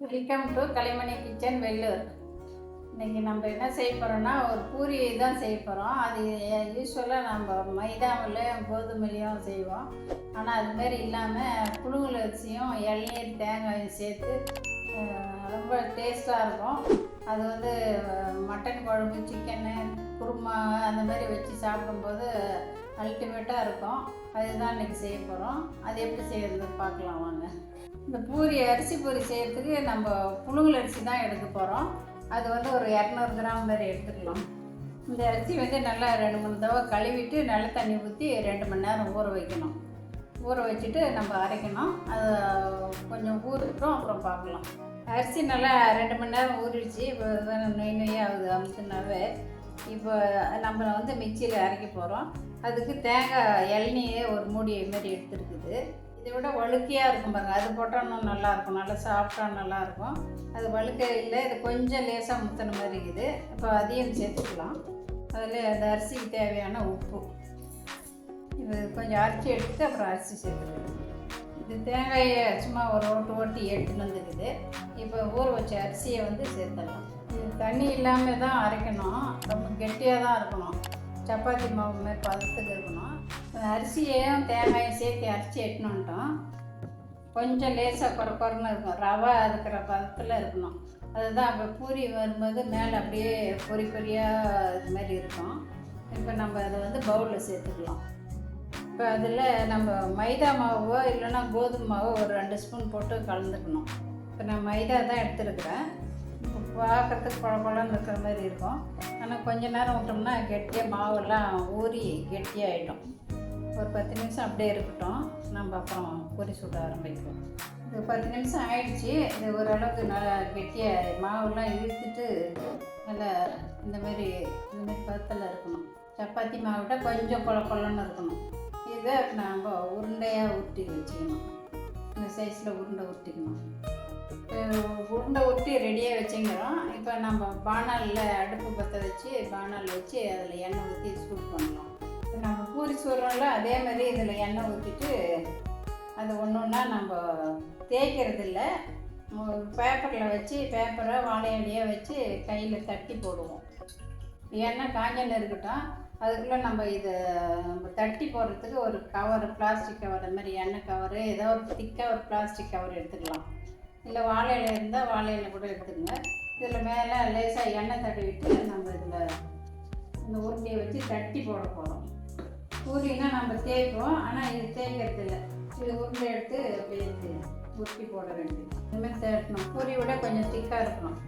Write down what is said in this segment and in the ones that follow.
Welcome to Kalaimani kitchen Vellur இன்றைக்கி நம்ம என்ன செய்ய போகிறோம்னா ஒரு பூரி தான் செய்ய போகிறோம் அது யூஸ்வலாக நம்ம மைதாவிலையும் கோதுமையிலையும் செய்வோம். ஆனால் அதுமாரி இல்லாமல் புழுங்கல் அரிசியும் இளநீர் தேங்காயும் சேர்த்து ரொம்ப டேஸ்ட்டாக இருக்கும். அது வந்து மட்டன் குழம்பு சிக்கனு குருமா அந்த மாதிரி வச்சு சாப்பிடும்போது அல்டிமேட்டாக இருக்கும். அதுதான் இன்றைக்கி செய்ய போகிறோம் அது எப்படி செய்யறது பார்க்கலாம் வாங்க. இந்த பூரி அரிசி பூரி செய்கிறதுக்கு நம்ம புழுங்கல் அரிசி தான் எடுக்க போகிறோம் அது வந்து ஒரு இரநூறு கிராம் மாதிரி எடுத்துக்கலாம். இந்த அரிசி வந்து நல்லா ரெண்டு மூணு தடவை கழுவிட்டு நல்ல தண்ணி ஊற்றி ரெண்டு மணி நேரம் ஊற வைக்கணும். ஊற வச்சுட்டு நம்ம அரைக்கணும். அது கொஞ்சம் ஊறிட்டோம் அப்புறம் பார்க்கலாம். அரிசி நல்லா ரெண்டு மணி நேரம் ஊறிடுச்சு. இப்போ நொய் நொய்யாக ஆகுது. அமுத்துனாவே இப்போ நம்ம வந்து மிக்சியில் அரைக்க போகிறோம் அதுக்கு தேங்காய் இளநியே ஒரு மூடி மாரி எடுத்துருக்குது. இதை விட வழுக்கையாக இருக்கும் பாருங்க. அது போட்டோம்னா நல்லாயிருக்கும் நல்லா சாஃப்டாக நல்லாயிருக்கும் அது வழுக்க இல்லை. இது கொஞ்சம் லேசாக முத்தின மாதிரி இருக்குது. இப்போ அதையும் சேர்த்துக்கலாம். அதில் அந்த அரிசிக்கு தேவையான உப்பு. இது கொஞ்சம் அரிசி எடுத்து அப்புறம் அரிசி சேர்த்துக்கலாம். இது தேங்காயை சும்மா ஒரு ஓட்டு ஓட்டி எடுத்துன்னு வந்துருக்குது. இப்போ ஊற வச்ச அரிசியை வந்து சேர்த்துடலாம். இது தண்ணி இல்லாமல் தான் அரைக்கணும். கெட்டியாக தான் இருக்கணும். சப்பாத்தி மாவு மாதிரி பதத்துக்கு இருக்கணும். அரிசியையும் தேங்காயும் சேர்த்து அரிசி எட்டணுன்ட்டோம் கொஞ்சம் லேசாக குறை குறைன்னு இருக்கும். ரவை இருக்கிற பதத்தில் இருக்கணும். அதுதான் இப்போ பூரி வரும்போது மேலே அப்படியே பொறி பொரியாக இது மாதிரி இருக்கும். இப்போ நம்ம அதை வந்து பவுலில் சேர்த்துக்கலாம். இப்போ அதில் நம்ம மைதா மாவோ இல்லைன்னா கோதுமை மாவோ ஒரு ரெண்டு ஸ்பூன் போட்டு கலந்துக்கணும். இப்போ நான் மைதா தான் எடுத்துருக்குறேன். இப்போ பார்க்கறதுக்கு குழ இருக்கிற மாதிரி இருக்கும். ஆனால் கொஞ்ச நேரம் விட்டோம்னா கெட்டியாக மாவெல்லாம் ஊறி கெட்டியாகிடும் ஒரு பத்து நிமிஷம் அப்படியே இருக்கட்டும். நம்ம அப்புறம் பூரி சுட ஆரம்பிப்போம். இது பத்து நிமிஷம் ஆயிடுச்சு. இது ஓரளவுக்கு நல்லா கெட்டியாக மாவெல்லாம் இழுத்துட்டு நல்லா இந்த மாதிரி இந்த மாதிரி பதத்தில் இருக்கணும். சப்பாத்தி மாவை விட கொஞ்சம் குழ கொலன்னு இருக்கணும். இதை நாம் உருண்டையாக உருட்டி வச்சுக்கணும். இந்த சைஸில் உருண்டை உருட்டிக்கணும். உருண்டை உருட்டி ரெடியாக வச்சுங்கிறோம். இப்போ நம்ம பானலில் அடுப்பு பற்ற வச்சு பானல் வச்சு அதில் எண்ணெய் ஊற்றி சூட் பண்ணலாம் இப்போ நம்ம பூரி சுடுறோம்ல அதே மாதிரி இதில் எண்ணெய் ஊற்றிட்டு அது ஒன்று ஒன்றா நம்ம தேய்க்கிறது இல்லை. பேப்பரில் வச்சு பேப்பரை வாழையடியாக வச்சு கையில் தட்டி போடுவோம். எண்ணெய் காஞ்சல் இருக்கட்டும். அதுக்குள்ளே நம்ம இதை நம்ம தட்டி போடுறதுக்கு ஒரு கவர் பிளாஸ்டிக் கவர் அந்த மாதிரி எண்ணெய் கவரு ஏதோ ஒரு திக்காக ஒரு பிளாஸ்டிக் கவர் எடுத்துக்கலாம். இல்லை வாழை இலை இருந்தால் வாழை இலை கூட எடுத்துக்கங்க. இதில் மேலே லேசாக எண்ணெய் தடவிட்டு நம்ம இதில் இந்த உருண்டையை வச்சு தட்டி போட போகிறோம் பூரினா நம்ம தேய்ப்போம். ஆனால் இது தேய்க்கிறது இல்லை. இது உருண்டை எடுத்து அப்படியே உருட்டி போட வேண்டியது. இந்த மாதிரி தேட்டணும். பூரி விட கொஞ்சம் திக்காக இருக்கணும்.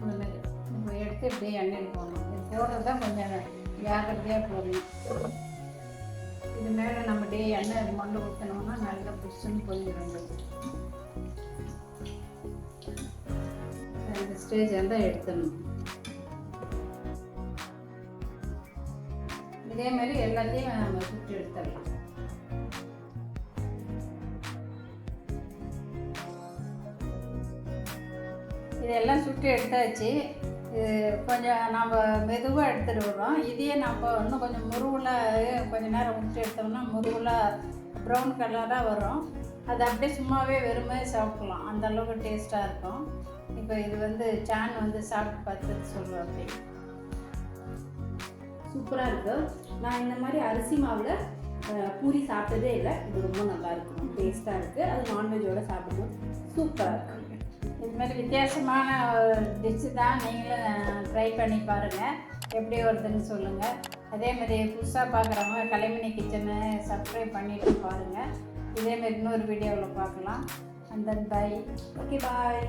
இந்த மாதிரி. நம்ம எடுத்து இப்படியே எண்ணெயில் போடணும். இது போடுறது தான் கொஞ்சம் ஜாக்கிரதையாக போடணும். இது மேலே நம்ம டே எண்ணெய் மொண்டு ஊற்றினோம்னா நல்லா புஷ்ஷுன்னு போயிடும் ஸ்டேஜ் வந்து எடுத்துடணும். இதே மாதிரி எல்லாத்தையும் நம்ம சுற்றி எடுத்துடலாம். இதெல்லாம் சுட்டு எடுத்தாச்சு. இது கொஞ்சம் நம்ம மெதுவாக எடுத்துகிட்டு வரோம் இதையே நம்ம இன்னும் கொஞ்சம் முருகலாக கொஞ்சம் நேரம் விட்டு எடுத்தோம்னா முருகலாக ப்ரௌன் கலராக வரும். அது அப்படியே சும்மாவே வெறுமே சாப்பிடலாம். அந்த அளவுக்கு டேஸ்ட்டாக இருக்கும். இப்போ இது வந்து சான் வந்து சாப்பிட்டு பார்த்துட்டு சொல்லுவேன் அப்படி. சூப்பராக இருக்கு. நான் இந்த மாதிரி அரிசி மாவில் பூரி சாப்பிட்டதே இல்லை. இது ரொம்ப நல்லா இருக்கும் டேஸ்ட்டாக இருக்குது அது நான்வெஜ்ஜோட சாப்பிடும்போது சூப்பராக இருக்கு. இது மாதிரி வித்தியாசமான டிஷ்ஷு தான் நீங்களும் ட்ரை பண்ணி பாருங்கள் எப்படி வருதுன்னு சொல்லுங்கள் அதே மாதிரி புதுசாக பார்க்குறவங்க கலைமணி கிச்சனை சப்ஸ்கிரைப் பண்ணிட்டு பாருங்கள் இதே மாதிரி இன்னொரு வீடியோவில் பார்க்கலாம். அந்த பை ஓகே பாய்